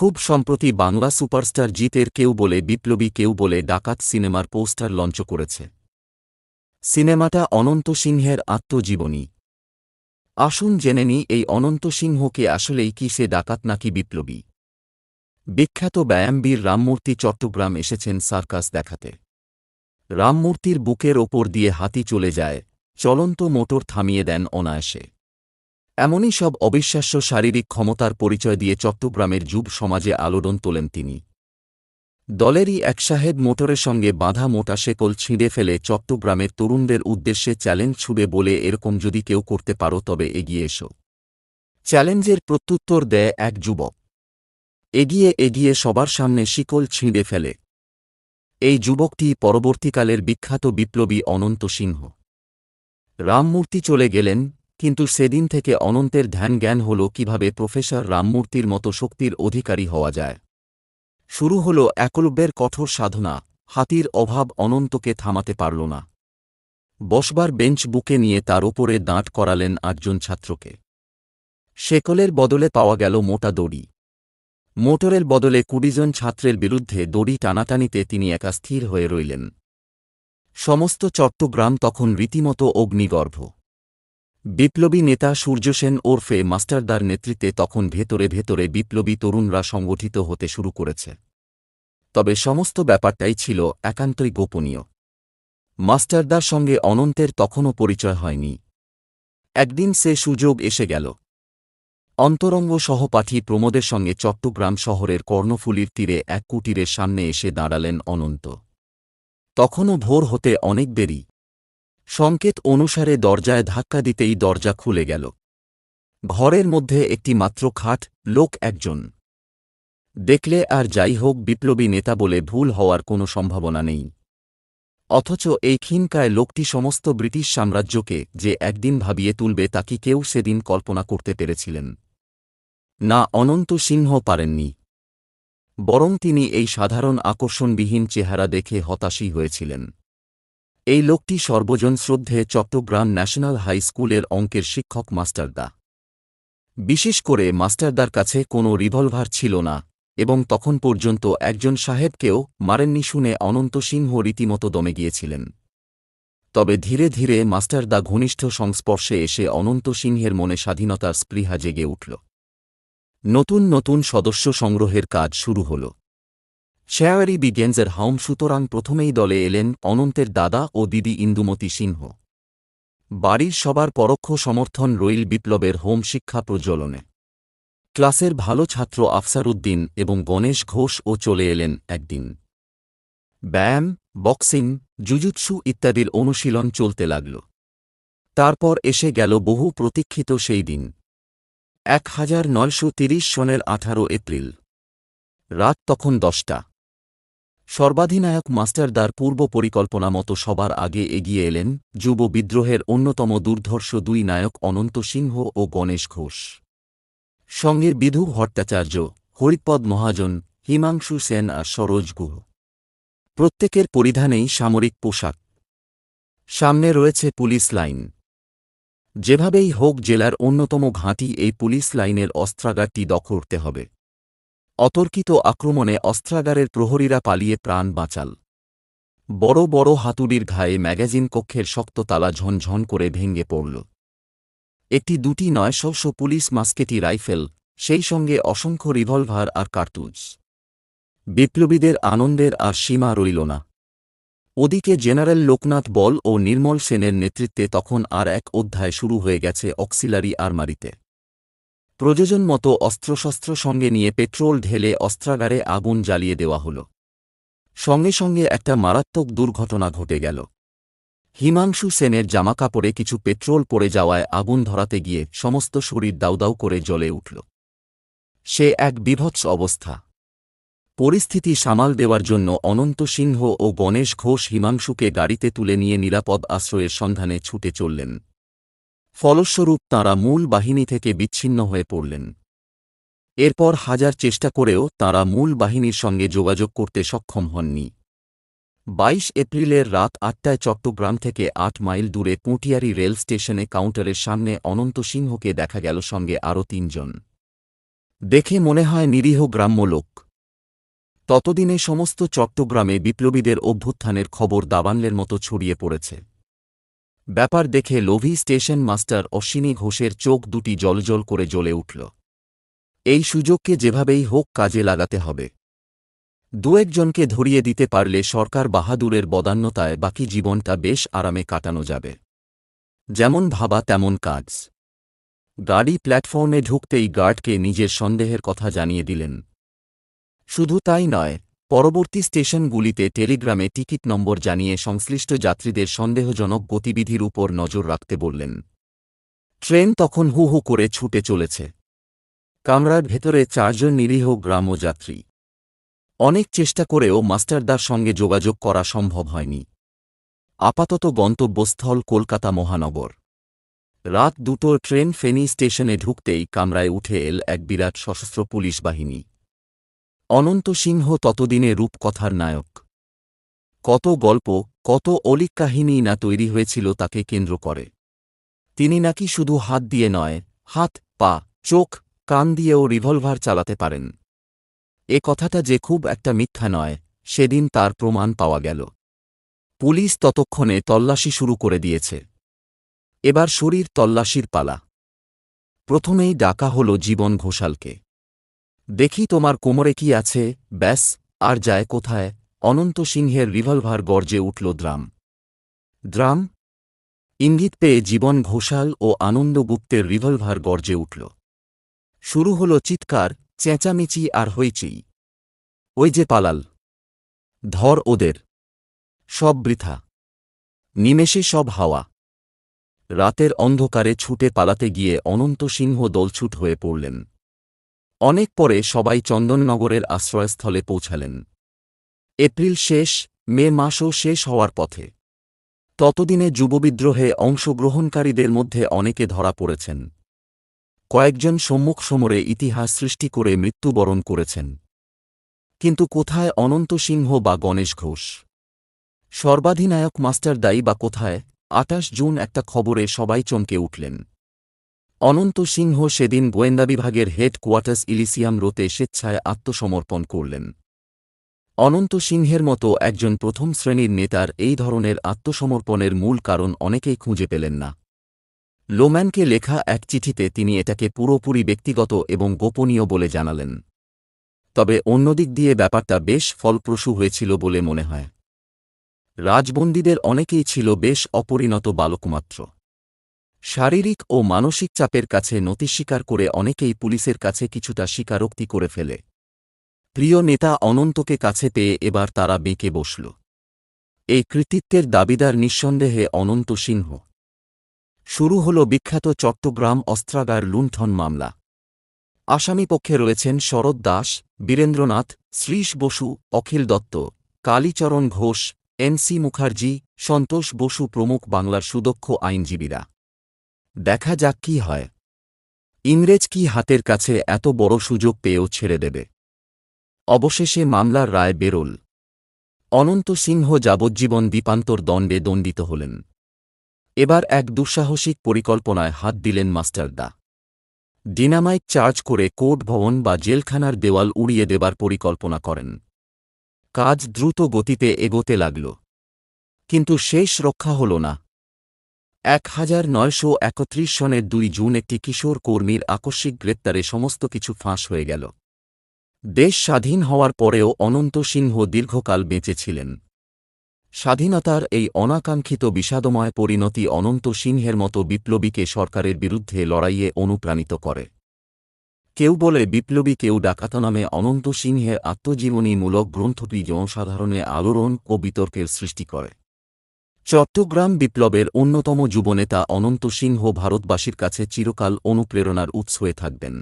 খুব সম্প্রতি বাংলা সুপারস্টার জিতের কেউ বলে বিপ্লবী কেউ বলে ডাকাত সিনেমার পোস্টার লঞ্চ করেছে। সিনেমাটা অনন্ত সিংহের আত্মজীবনী। আসুন জেনে নি এই অনন্ত সিংহকে আসলেই কি সে ডাকাত নাকি বিপ্লবী। বিখ্যাত ব্যায়ামবীর রামমূর্তি চট্টগ্রাম এসেছেন সার্কাস দেখাতে। রামমূর্তির বুকের ওপর দিয়ে হাতি চলে যায়, চলন্ত মোটর থামিয়ে দেন অনায়াসে। এমনই সব অবিশ্বাস্য শারীরিক ক্ষমতার পরিচয় দিয়ে চট্টগ্রামের যুব সমাজে আলোড়ন তোলেন তিনি। দলেরই এক সাহেব মোটরের সঙ্গে বাঁধা মোটা শেকল ছিঁড়ে ফেলে চট্টগ্রামের তরুণদের উদ্দেশ্যে চ্যালেঞ্জ ছুবে বলে এরকম যদি কেউ করতে পারো তবে এগিয়ে এসো। চ্যালেঞ্জের প্রত্যুত্তর দেয় এক যুবক। এগিয়ে এগিয়ে সবার সামনে শিকল ছিঁড়ে ফেলে। এই যুবকটি পরবর্তীকালের বিখ্যাত বিপ্লবী অনন্ত সিংহ। রামমূর্তি চলে গেলেন কিন্তু সেদিন থেকে অনন্তের ধ্যান জ্ঞান হল কীভাবে প্রফেসর রামমূর্তির মতো শক্তির অধিকারী হওয়া যায়। শুরু হল একলব্যের কঠোর সাধনা, হাতির অভাব অনন্তকে থামাতে পারল না। বসবার বেঞ্চ বুকে নিয়ে তার ওপরে দাঁট করালেন আটজন ছাত্রকে। শেকলের বদলে পাওয়া গেল মোটা দড়ি। মোটরের বদলে কুড়িজন ছাত্রের বিরুদ্ধে দড়ি টানাটানিতে তিনি একা স্থির হয়ে রইলেন। সমস্ত চট্টগ্রাম তখন রীতিমতো অগ্নিগর্ভ। বিপ্লবী নেতা সূর্যসেন ওরফে মাস্টারদার নেতৃত্বে তখন ভেতরে ভেতরে বিপ্লবী তরুণরা সংগঠিত হতে শুরু করেছে। তবে সমস্ত ব্যাপারটাই ছিল একান্তই গোপনীয়। মাস্টারদার সঙ্গে অনন্তের তখনও পরিচয় হয়নি। একদিন সে সুযোগ এসে গেল। অন্তরঙ্গ সহপাঠী প্রমোদের সঙ্গে চট্টগ্রাম শহরের কর্ণফুলির তীরে এক কুটিরের সামনে এসে দাঁড়ালেন অনন্ত। তখনও ভোর হতে অনেক দেরি। সংকেত অনুসারে দরজায় ধাক্কা দিতেই দরজা খুলে গেল। ঘরের মধ্যে একটি মাত্র খাট, লোক একজন। দেখলে আর যাই হোক বিপ্লবী নেতা বলে ভুল হওয়ার কোনো সম্ভাবনা নেই। অথচ এই ক্ষীণকায় লোকটি সমস্ত ব্রিটিশ সাম্রাজ্যকে যে একদিন ভাবিয়ে তুলবে তা কি কেউ সেদিন কল্পনা করতে পেরেছিলেন। না অনন্ত সিংহ পারেননি। বরং তিনি এই সাধারণ আকর্ষণবিহীন চেহারা দেখে হতাশই হয়েছিলেন। এই লোকটি সর্বজন শ্রদ্ধে চট্টগ্রাম ন্যাশনাল হাই স্কুলের অঙ্কের শিক্ষক মাস্টারদা বিশেষ করে মাস্টারদার কাছে কোনো রিভলভার ছিল না, এবং তখন পর্যন্ত একজন সাহেবকেও মারেননি শুনে অনন্ত সিংহ রীতিমতো দমে গিয়েছিলেন। তবে ধীরে ধীরে মাস্টারদা ঘনিষ্ঠ সংস্পর্শে এসে অনন্ত সিংহের মনে স্বাধীনতার স্পৃহা জেগে উঠল। নতুন নতুন সদস্য সংগ্রহের কাজ শুরু হল। শেয়ারি বিগেন্সের হাউম সুতরাং প্রথমেই দলে এলেন অনন্তের দাদা ও দিদি ইন্দুমতি সিংহ। বাড়ির সবার পরোক্ষ সমর্থন রইল বিপ্লবের হোম শিক্ষা প্রজ্বলনে। ক্লাসের ভালো ছাত্র আফসার উদ্দিন এবং গণেশ ঘোষ ও চলে এলেন একদিন। ব্যায়াম, বক্সিং, জুজুৎসু ইত্যাদির অনুশীলন চলতে লাগল। তারপর এসে গেল বহু প্রতীক্ষিত সেই দিন। এক হাজার নয়শো তিরিশ সনের আঠারো এপ্রিল। রাত তখন দশটা। সর্বাধিনায়ক মাস্টারদার পূর্ব পরিকল্পনা মতো সবার আগে এগিয়ে এলেন যুব বিদ্রোহের অন্যতম দুর্ধর্ষ দুই নায়ক অনন্ত সিংহ ও গণেশ ঘোষ। সঙ্গে বিধু ভট্টাচার্য, হরিপদ মহাজন, হিমাংশু সেন আর সরোজ গুহ। প্রত্যেকের পরিধানেই সামরিক পোশাক। সামনে রয়েছে পুলিশ লাইন। যেভাবেই হোক জেলার অন্যতম ঘাঁটি এই পুলিশ লাইনের অস্ত্রাগারটি দখল করতে হবে। অতর্কিত আক্রমণে অস্ত্রাগারের প্রহরীরা পালিয়ে প্রাণ বাঁচাল। বড় বড় হাতুড়ির ঘায়ে ম্যাগাজিন কক্ষের শক্ত তালা ঝনঝন করে ভেঙে পড়ল। একটি দুটি নয় পুলিশ মাস্কেটি রাইফেল, সেই সঙ্গে অসংখ্য রিভলভার আর কার্তুজ। বিপ্লবীদের আনন্দের আর সীমা রইল না। ওদিকে জেনারেল লোকনাথ বল ও নির্মল সেনের নেতৃত্বে তখন আর এক অধ্যায় শুরু হয়ে গেছে অক্সিলারি আরমারিতে। প্রয়োজন মতো অস্ত্রশস্ত্র সঙ্গে নিয়ে পেট্রোল ঢেলে অস্ত্রাগারে আগুন জ্বালিয়ে দেওয়া হল। সঙ্গে সঙ্গে একটা মারাত্মক দুর্ঘটনা ঘটে গেল। হিমাংশু সেনের জামাকাপড়ে কিছু পেট্রোল পড়ে যাওয়ায় আগুন ধরাতে গিয়ে সমস্ত শরীর দাউদাউ করে জ্বলে উঠল। সে এক বিভৎস অবস্থা। পরিস্থিতি সামাল দেওয়ার জন্য অনন্ত সিংহ ও গণেশ ঘোষ হিমাংশুকে গাড়িতে তুলে নিয়ে নিরাপদ আশ্রয়ের সন্ধানে ছুটে চললেন। ফলস্বরূপ তাঁরা মূল বাহিনী থেকে বিচ্ছিন্ন হয়ে পড়লেন। এরপর হাজার চেষ্টা করেও তাঁরা মূল বাহিনীর সঙ্গে যোগাযোগ করতে সক্ষম হননি। বাইশ এপ্রিলের রাত আটটায় চট্টগ্রাম থেকে আট মাইল দূরে পুঁটিয়ারি রেল স্টেশনে কাউন্টারের সামনে অনন্ত সিংহকে দেখা গেল সঙ্গে আরও তিনজন। দেখে মনে হয় নিরীহ গ্রাম্য লোক। ততদিনে সমস্ত চট্টগ্রামে বিপ্লবীদের অভ্যুত্থানের খবর দাবানলের মতো ছড়িয়ে পড়েছে। ব্যাপার দেখে লোভি স্টেশন মাস্টার অশ্বিনী ঘোষের চোখ দুটি জলজল করে জ্বলে উঠল। এই সুযোগকে যেভাবেই হোক কাজে লাগাতে হবে। দু একজনকে ধরিয়ে দিতে পারলে সরকার বাহাদুরের বদান্যতায় বাকি জীবনটা বেশ আরামে কাটানো যাবে। যেমন ভাবা তেমন কাজ। গাড়ি প্ল্যাটফর্মে ঢুকতেই গার্ডকে নিজের সন্দেহের কথা জানিয়ে দিলেন। শুধু তাই নয় পরবর্তী স্টেশনগুলিতে টেলিগ্রামে টিকিট নম্বর জানিয়ে সংশ্লিষ্ট যাত্রীদের সন্দেহজনক গতিবিধির উপর নজর রাখতে বললেন। ট্রেন তখন হু হু করে ছুটে চলেছে। কামরার ভেতরে চারজন নিরীহ গ্রাম্য যাত্রী। অনেক চেষ্টা করেও মাস্টারদার সঙ্গে যোগাযোগ করা সম্ভব হয়নি। আপাতত গন্তব্যস্থল কলকাতা মহানগর। রাত দুটোর ট্রেন ফেনী স্টেশনে ঢুকতেই কামরায় উঠে এল এক বিরাট সশস্ত্র পুলিশ বাহিনী। অনন্ত সিংহ ততদিনে রূপকথার নায়ক। কত গল্প, কত অলিক কাহিনী না তৈরি হয়েছিল তাকে কেন্দ্র করে। তিনি নাকি শুধু হাত দিয়ে নয়, হাত, পা, চোখ, কান দিয়েও রিভলভার চালাতে পারেন। এ কথাটা যে খুব একটা মিথ্যা নয়, সেদিন তার প্রমাণ পাওয়া গেল। পুলিশ ততক্ষণে তল্লাশি শুরু করে দিয়েছে। এবার শরীর তল্লাশির পালা। প্রথমেই ডাকা হল জীবন ঘোষালকে। দেখি তোমার কোমরে কি আছে, ব্যাস, আর যায় কোথায়, অনন্ত সিংহের রিভলভার গর্জে উঠল দ্রাম। দ্রাম? ইঙ্গিত পেয়ে জীবন ঘোষাল ও আনন্দগুপ্তের রিভলভার গর্জে উঠল। শুরু হল চিৎকার, চেঁচামেচি আর হইচই। ওই যে পালাল। ধর ওদের। সব বৃথা। নিমেষে সব হাওয়া। রাতের অন্ধকারে ছুটে পালাতে গিয়ে অনন্ত সিংহ দলছুট হয়ে পড়লেন। অনেক পরে সবাই চন্দননগরের আশ্রয়স্থলে পৌঁছালেন। এপ্রিল শেষ, মে মাসও শেষ হওয়ার পথে। ততদিনে যুববিদ্রোহে অংশগ্রহণকারীদের মধ্যে অনেকে ধরা পড়েছেন। কয়েকজন সম্মুখ সমরে ইতিহাস সৃষ্টি করে মৃত্যুবরণ করেছেন। কিন্তু কোথায় অনন্ত সিংহ বা গণেশ ঘোষ? সর্বাধিনায়ক মাস্টার দায়ী বা কোথায়? আটাশ জুন একটা খবরে সবাই চমকে উঠলেন। অনন্ত সিংহ সেদিন গোয়েন্দা বিভাগের হেড কোয়ার্টার্স ইলিসিয়াম রোতে স্বেচ্ছায় আত্মসমর্পণ করলেন। অনন্ত সিংহের মতো একজন প্রথম শ্রেণির নেতার এই ধরনের আত্মসমর্পণের মূল কারণ অনেকেই খুঁজে পেলেন না। লোম্যানকে লেখা এক চিঠিতে তিনি এটাকে পুরোপুরি ব্যক্তিগত এবং গোপনীয় বলে জানালেন। তবে অন্যদিক দিয়ে ব্যাপারটা বেশ ফলপ্রসূ হয়েছিল বলে মনে হয়। রাজবন্দীদের অনেকেই ছিল বেশ অপরিণত বালকমাত্র। শারীরিক ও মানসিক চাপের কাছে নতি স্বীকার করে অনেকেই পুলিশের কাছে কিছুটা স্বীকারোক্তি করে ফেলে। প্রিয় নেতা অনন্তকে কাছে পেয়ে এবার তারা বেঁকে বসল। এই কৃতিত্বের দাবিদার নিঃসন্দেহে অনন্ত সিংহ। শুরু হল বিখ্যাত চট্টগ্রাম অস্ত্রাগার লুণ্ঠন মামলা। আসামিপক্ষে রয়েছেন শরৎ দাস, বীরেন্দ্রনাথ, শ্রীশ বসু, অখিল দত্ত, কালীচরণ ঘোষ, এন সি মুখার্জি, সন্তোষ বসু প্রমুখ বাংলার সুদক্ষ আইনজীবীরা। দেখা যাক কি হয়। ইংরেজ কি হাতের কাছে এত বড় সুযোগ পেয়েও ছেড়ে দেবে? অবশেষে মামলার রায় বেরোল। অনন্ত সিংহ যাবজ্জীবন দ্বীপান্তর দণ্ডে দণ্ডিত হলেন। এবার এক দুঃসাহসিক পরিকল্পনায় হাত দিলেন মাস্টারদা ডিনামাইট চার্জ করে কোর্ট ভবন বা জেলখানার দেওয়াল উড়িয়ে দেবার পরিকল্পনা করেন। কাজ দ্রুত গতিতে এগোতে লাগল। কিন্তু শেষ রক্ষা হল না। এক হাজার নয়শো একত্রিশ সনের দুই জুন একটি কিশোর কর্মীর আকস্মিক গ্রেপ্তারে সমস্ত কিছু ফাঁস হয়ে গেল। দেশ স্বাধীন হওয়ার পরেও অনন্ত সিংহ দীর্ঘকাল বেঁচেছিলেন স্বাধীনতার এই অনাকাঙ্ক্ষিত বিষাদময় পরিণতি অনন্ত সিংহের মতো বিপ্লবীকে সরকারের বিরুদ্ধে লড়াইয়ে অনুপ্রাণিত করে। কেউ বলে বিপ্লবী, কেউ ডাকাত নামে অনন্ত সিংহের আত্মজীবনীমূলক গ্রন্থটি জনসাধারণে আলোড়ন ও বিতর্কের সৃষ্টি করে। চট্টগ্রাম বিপ্লবের অন্যতম যুবনেতা অনন্ত সিংহ ভারতবাসীর কাছে চিরকাল অনুপ্রেরণার উৎস হয়ে থাকবেন।